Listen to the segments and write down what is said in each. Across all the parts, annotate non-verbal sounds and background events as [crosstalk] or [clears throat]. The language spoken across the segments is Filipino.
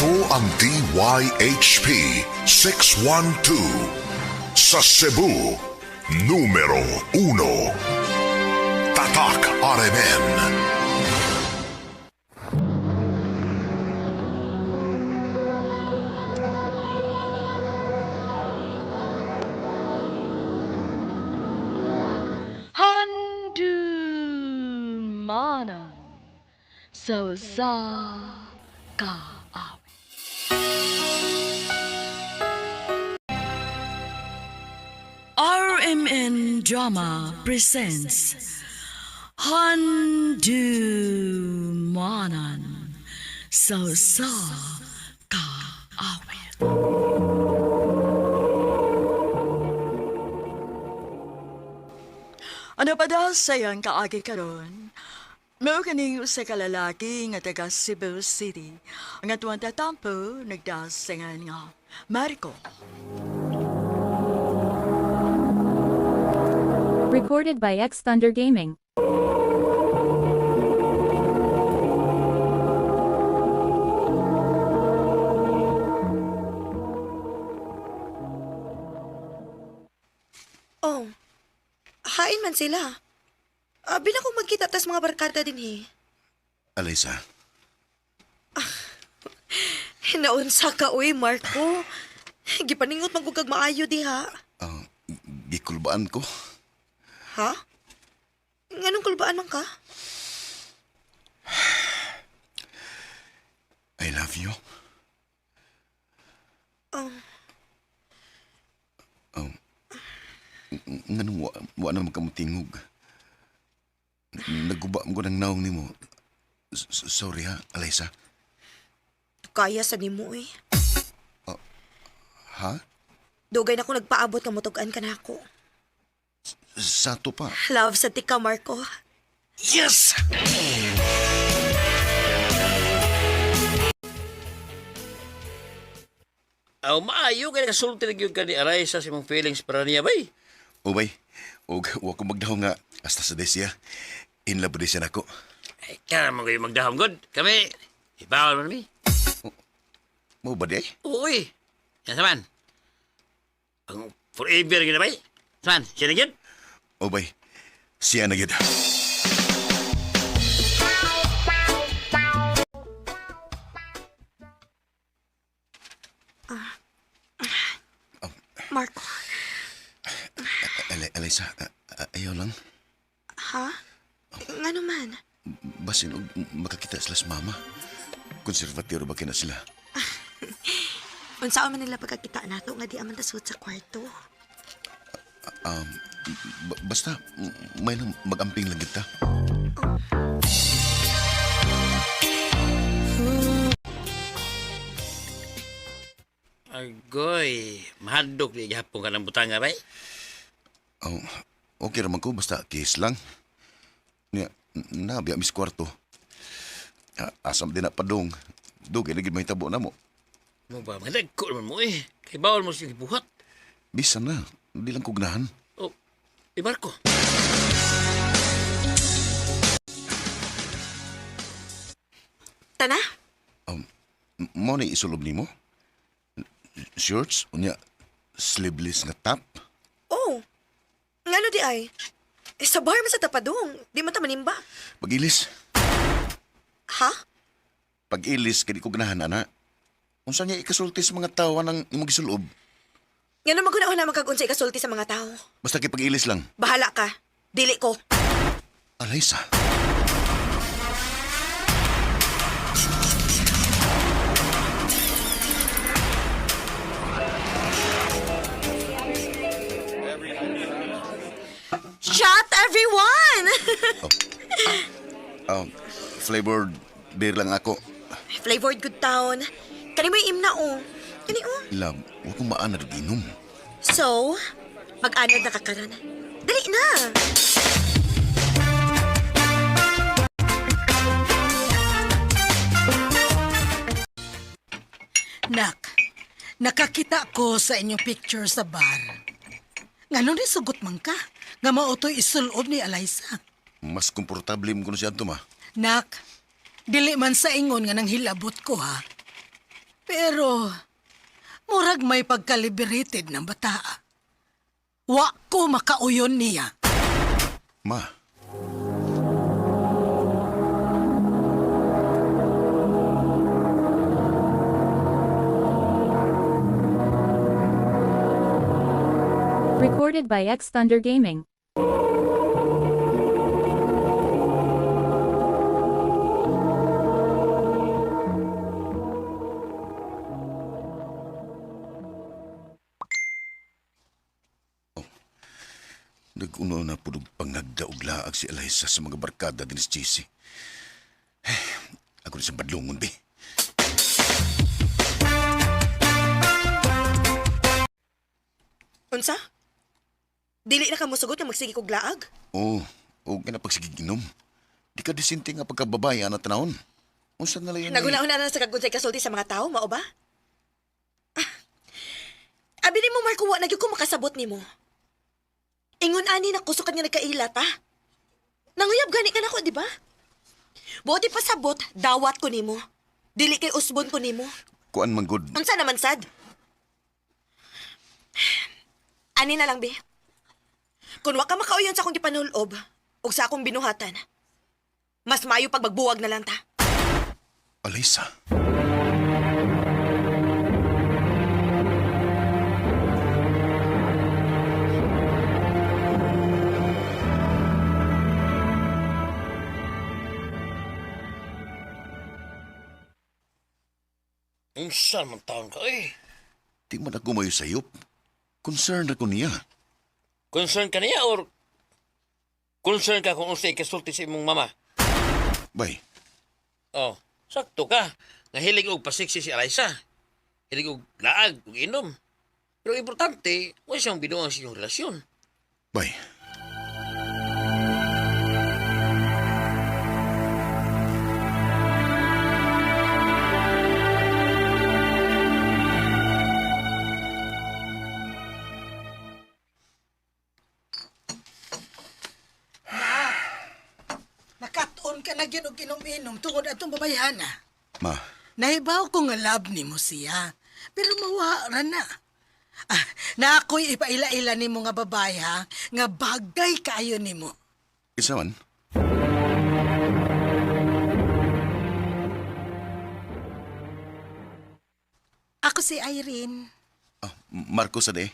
Ito ang DYHP 612 sa Cebu, numero 1. Tatak RMN. Handu mana sa ka RMN Drama presents Handu Manan So Sa Ka Awit Ano pa daw sayang kaagi karon? Mao kaning usa ka lalaki nga taga Cebu City. Ang atuang tatampo nagdasingan nga Marco. Recorded by X Thunder Gaming. Oh, hain man sila. Abi na kung magkita tas mga barkada din eh. Alyssa, [laughs] Naunsa ka uy, Marco. Gipaningot man ko kag maayo diha. ang gikulbaan ko. Ha? Nganong kulbaan man ka? [sighs] I love you. Oh, Um, ng- nganong wa, wa na magkamutingog. Naguba mo ko ng naong ni mo. Sorry ha, Alyssa. kaya sa nimo eh. Ha? Dugay na ko nagpaabot ka mutugan ka na ako. Sato pa. Love sa tika, Marco. Yes! Aw maayo kay nakasulti na gyud ka ni Aray sa imong feelings para niya bay. Ubay, og wa ko magdaw nga hasta sa desya. In love din siya nako. Ay ka mo kayo magdahom god. Kami ibawal man mi. Mo ba di? Uy. Yan saman. Ang forever gyud na bay. Saman, siya na gyud. Ubay, siya na gyud. Marco. Al- Alyssa, a- a- ayaw lang. Ha? Nga naman. Basin makakita sila sa mama. Konservatiro ba kina sila? [laughs] Unsa man nila pagkakita nato nga di aman tasod sa kwarto. Um, ba- basta, may lang mag-amping lang kita. Agoy, mahadok di gihapon ka ng butanga bay. Oh, okay naman ko, basta kiss lang. Niya, nabiya mis kwarto. Ah, asam din na padong. Dugay lagi may tabo na mo. Mo ba madagko naman mo eh. Kay bawal mo siyang ibuhat. Bisan na, di lang kugnahan. Marco. Tana? Um, mo na isulob ni mo? Shorts, unya, sleeveless nga top. Oh. Ngano di ay? Eh, sa bar man sa tapadong. Di man ta manimba. Pag-ilis. Ha? Pag-ilis, kadi kugnahan, ana. Unsa niya ikasulti sa mga tawa ng imong gisulob. Ngano maguna-una magkagunsa ikasulti sa mga tao. Basta kay pag-ilis lang. Bahala ka. Dili ko. Alaysa. Shot everyone! Um, [laughs] flavored beer lang ako. Flavored good town. Kani mo imna oh. Kani oh. Love, huwag kong maanad inom. So, mag-anad na kakaran. Dali na! Nak, nakakita ko sa inyong picture sa bar. Ngano ni sugot man ka? Nga mautoy isulob ni Alaysa. Mas komportable mo ko na siya ito, ma. Nak, dili man sa ingon nga nang hilabot ko ha. Pero, murag may pagka-liberated ng bata. Wa ko makauyon niya. Ma, Recorded by X Thunder Gaming. Nag-uno na pudog pangagda og laag si Eliza sa mga barkada din si Jesse. Eh, ako rin sa badlongon, be. Unsa? Dili na ka musugot nga magsige kog laag? Oo, oh, ka na pagsigiginom. Di ka disinti nga pagkababae na tanahon. Unsa na lang yan? Naguna-una na sa kagunsay kasulti sa mga tao, mao ba? Ah, Abi ni mo, Marco, wa na gyud ko makasabot ni mo. Ingon ani na kusukan nga nagkailat, ha? Nanguyab gani ka na ko, di ba? Buti pa sabot, dawat ko nimo. Dili kay usbon ko nimo. Kuan man good. Unsa naman sad? Ani na lang, be. Kung wa ka makauyon sa akong gipanulob, ug sa akong binuhatan, mas maayo pag magbuwag na lang ta. Eliza. Unsa man taon ka eh. Di man ako mayo sayop. Concerned ako niya. Concern ka niya or concern ka kung unsay kasulti sa imong mama? Bay, Oh, sakto ka. Nga hilig og pasiksi si Eliza. Hilig og laag og inom. Pero importante, wala siyang binuang sa iyong relasyon. bay. Inom-inom tungod atong babayhana. Ma, Nahibaw ko nga love ni mo siya. Pero mawara na. Ah, na ako'y ipaila-ila ni mo nga babae ha, nga bagay kayo ni mo. isa man. Ako si Irene. Ah, Marcos ade.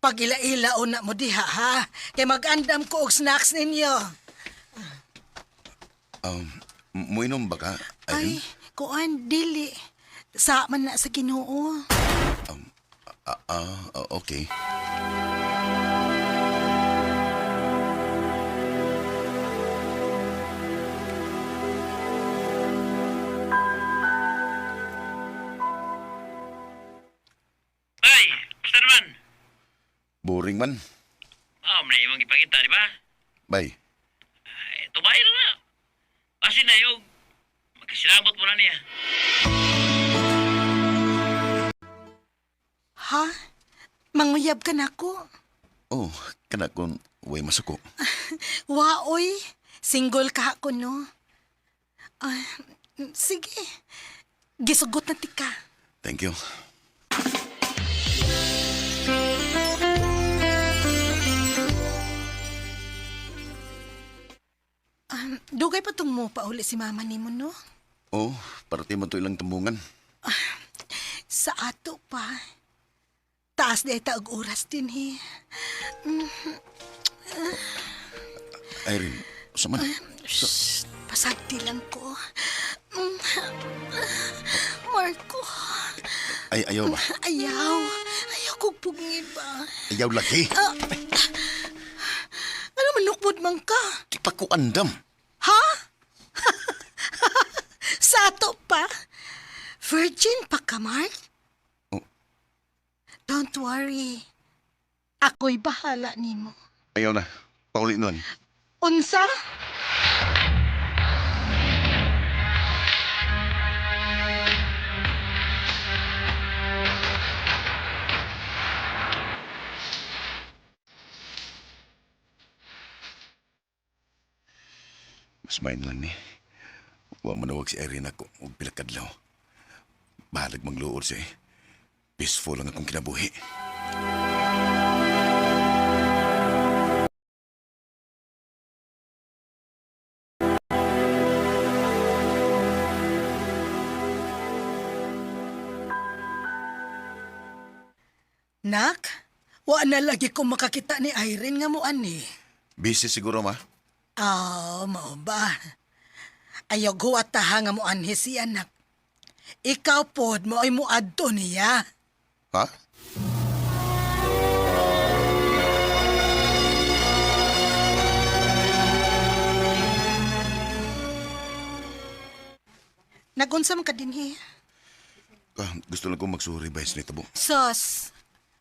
Pag ila-ila una mo diha ha, kay mag-andam ko og snacks ninyo. Um, muinom ba ka, Ay, Irene? kuan dili. Sa man na sa Ginoo. Ah, ah, okay. Ay, basta naman. Boring man. Ah, may imong ipakita, di ba? Bay, Ha? Manguyab ka na ko. oh, kana kon way masuko. [laughs] Waoy, single ka ako no. Ah, sige. Gisugot na tika. Thank you. Um, dugay pa tong mo pa uli si mama ni mo no. Oh, parte man to ilang tambungan. Sa ato pa. Taas na ita og oras din he. Irene, sa man. Shh, pasagti lang ko. Marco, Ay, ayaw ba? ayaw. Ayaw kong pugngin ba? Ayaw lagi. Ano manukbod man ka? Di pa ko andam. Ha? [laughs] Sa ato pa? Virgin pa ka, Mark? Don't worry. Ako'y bahala nimo. Ayaw na. Pauli nun. Unsa? Mas main lang ni. Wa manawag si Irene ako og pila kadlaw. Bahalag mangluod siya eh. Peaceful ang akong kinabuhi. Nak, wa na lagi ko makakita ni Irene nga mo ani. Busy siguro ma. Ah, mao ba? Ayaw guwataha nga mo anhi si anak. Ikaw pod mo ay muadto niya. Ha? Nagunsam ka dinhi. Ah, gusto lang ko magsuri ba sa tabo. Sos,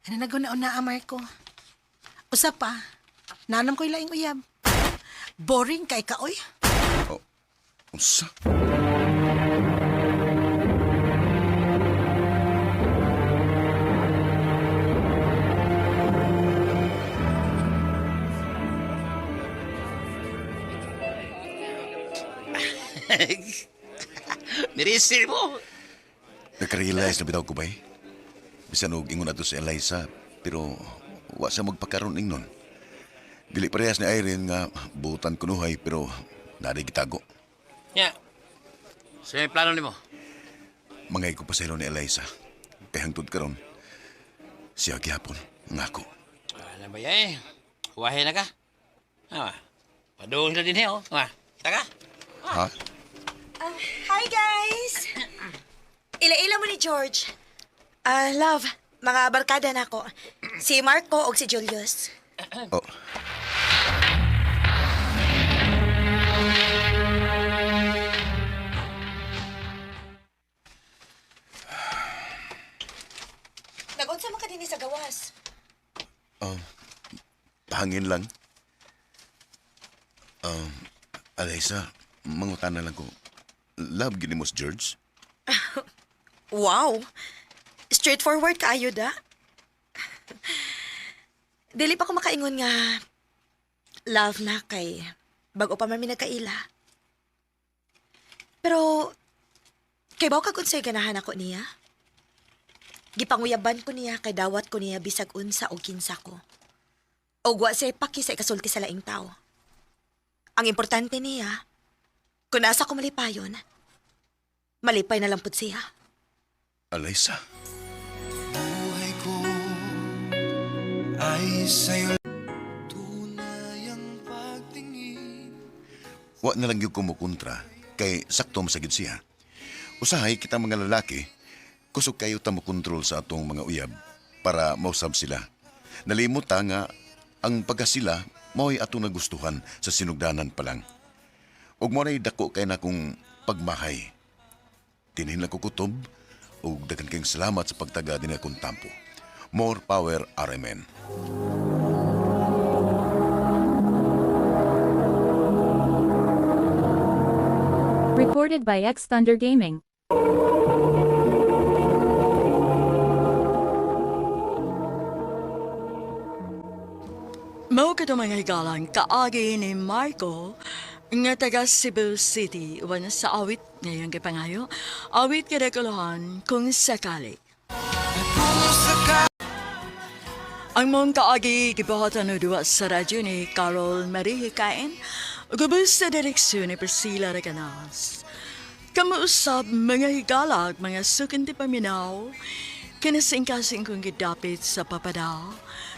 ano naguna-una amar ko? Usa pa, nanam ko'y laing uyab. Boring kay ka, oy. Oh, unsa? Nirisir mo. Nakarealize na bitaw ko ba eh? Bisan og ingon ato si Eliza, pero wa sa magpakaroon ing nun. Dili parehas ni Irene nga buutan kunuhay pero nari gitago. Ya. So may plano nimo. Mangay ko pa sa ni Eliza. Kay hangtod karon siya gihapon ngako. Ano ba yan? Huwahe na ka. Ah, paduhin na din eh, oh. Ah, kita ka? Ha? Hi, ni George. Ah, love, mga barkada na ako. Si Marco o si Julius. [clears throat] Oh. Nagunsa mo ka din sa gawas. Oh, hangin lang. Um, Eliza, mangutan na lang ko. Love gini mo si George? [laughs] Wow! Straightforward ka, ayod, ah. [laughs] Dili pa ko makaingon nga love na kay bago pa man mi nagkaila. Pero kay baw kag unsay ganahan ako niya? Gipanguyaban ko niya kay dawat ko niya bisag unsa o kinsa ko. O wa say paki sa ikasulti sa laing tao. Ang importante niya, kung nasa ko malipayon, malipay na lang pud siya. Eliza? buhay ko ay sa'yo Wa na lang yung kumukontra kay sakto masagid siya. Usahay kita mga lalaki, kusog kayo ta kontrol sa atong mga uyab para mausab sila. Nalimot ta nga ang pagkasila mao'y atong nagustuhan sa sinugdanan pa lang. Ug mo dako kay na kung pagmahay. Tinhin lang ko kutob ug dagan kayong salamat sa pagtaga din akong tampo. More power RMN. Recorded by X Thunder Gaming. Mao ka mga higalang kaagi ni Marco nga taga Cebu City uban sa awit ngayong kipangayo. Awit kada kuluhan kung sakali. Ang mong kaagi gibuhatan no duwa sa radyo ni Carol Marie Hikain gubos sa direksyon ni Priscilla Reganas. Kamuusap mga higalag, mga sukin ti paminaw, kinasingkasing kong gidapit sa papadaw,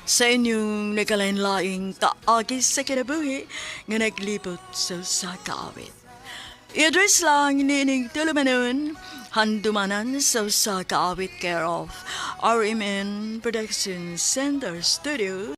sa inyong nagkalain-laing kaagi sa kinabuhi nga naglibot sa sa kaawit. I-address lang nining tulumanon, handumanan sa sa kaawit care of RMN Production Center Studio